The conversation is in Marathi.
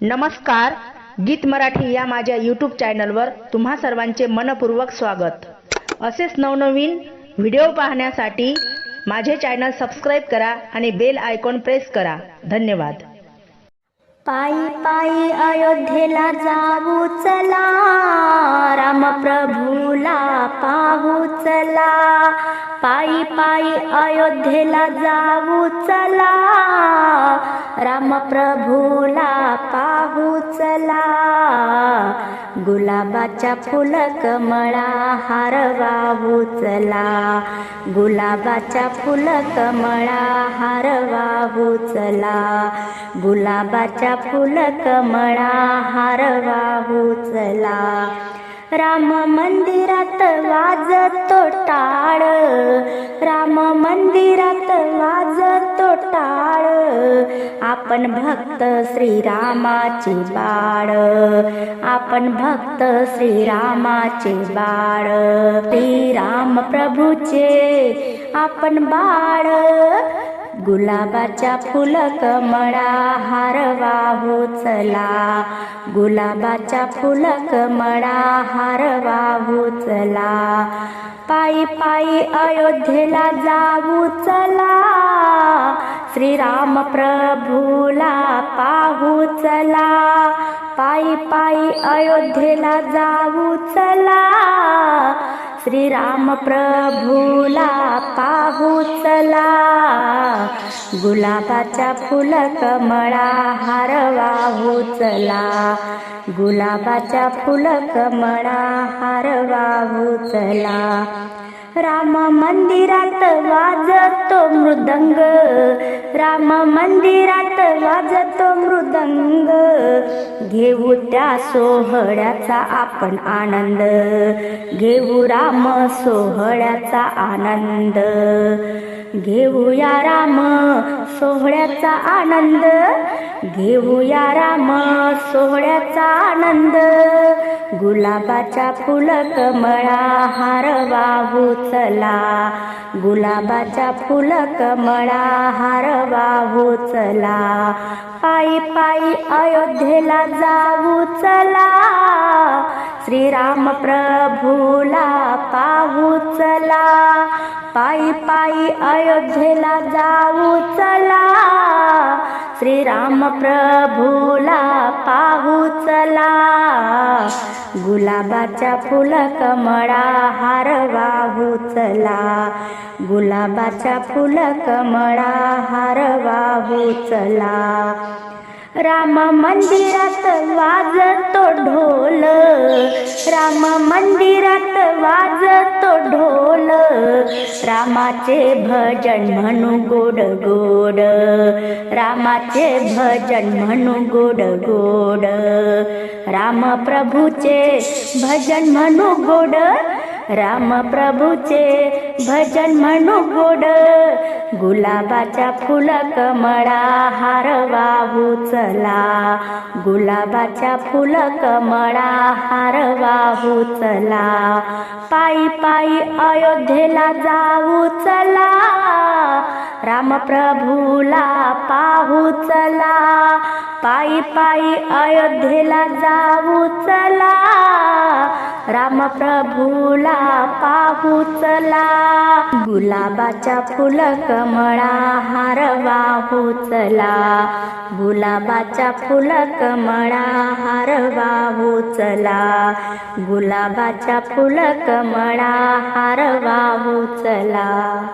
नमस्कार गीत मराठी या माझ्या यूट्यूब चॅनलवर तुम्हा सर्वांचे मनपूर्वक स्वागत. असेच नवनवीन व्हिडिओ पाहण्यासाठी माझे चॅनल सबस्क्राईब करा आणि बेल आयकॉन प्रेस करा. धन्यवाद. पायी पायी अयोध्येला जाऊ चला रामप्रभूला पाहू चला. पायी पायी अयोध्येला जाऊ चला. रामप्रभूला पाहू चला. गुलाबाच्या फुल कमळा हार वाहू चला. गुलाबाच्या फुल कमळा हार वाहू चला. गुलाबाच्या फुल कमळा हार वाहू चला. राम मंदिरात वाजतो टाळ. राम मंदिरात वाजतो टाळ. आपण भक्त श्रीरामाचे बाळ. आपण भक्त श्रीरामाचे बाळ. श्रीराम प्रभूचे आपण बाळ. गुलाबाच्या फुलक मळा हार वाहू चला गुलाबाच्या फुलक मळा हार वाहू चला पायी पायी अयोध्येला जाऊ चला. श्रीराम प्रभूला पाहू चला. पायी पायी अयोध्येला जाऊ चला. श्रीराम प्रभूला पाहू चला. गुलाबाच्या फुल कमळा हार वाहू चला. गुलाबाच्या फुल कमळा हार वाहू चला. राम मंदिरात वाजतो मृदंग. राम मंदिरात वाजतो मृदंग. घेऊ त्या सोहळ्याचा आपण आनंद. घेऊ राम सोहळ्याचा आनंद. घेऊया राम सोहळ्याचा आनंद. घेऊया राम सोहळ्याचा आनंद. गुलाबाच्या फुल कमळा हार वाहू चला गुलाबाच्या फुल कमळा हार वाहू चला पायी पायी अयोध्येला जाऊ चला. श्रीराम प्रभूला पाहू चला. पायी पायी अयोध्येला जाऊ चला. श्रीराम प्रभूला पाहू चला. गुलाबाच्या फुल कमळा हार वाहू चला. गुलाबाच्या फुल कमळा हार वाहू चला. राम मंदिरात वाजतो ढोल. राम मंदिरात वाजतो ढोल. रामाचे भजन म्हणू गोड गोड. रामाचे भजन म्हणू गोड गोड. राम प्रभूचे भजन म्हणू गोड. राम प्रभूचे भजन म्हणू गोड. गुलाबाच्या फुलक कमळा हार वाहू चला गुलाबाच्या फुल कमळा हार वाहू चला पायी पायी अयोध्येला जाऊ चला. रामप्रभूला पाहू चला. पायी पायी अयोध्येला जाऊ चला. राम प्रभूला पाहू चला. गुलाबाच्या फुल कमळा हार वाहू चला. गुलाबाच्या फुल कमळा हार वाहू चला. गुलाबाच्या फुल कमळा हार वाहू चला.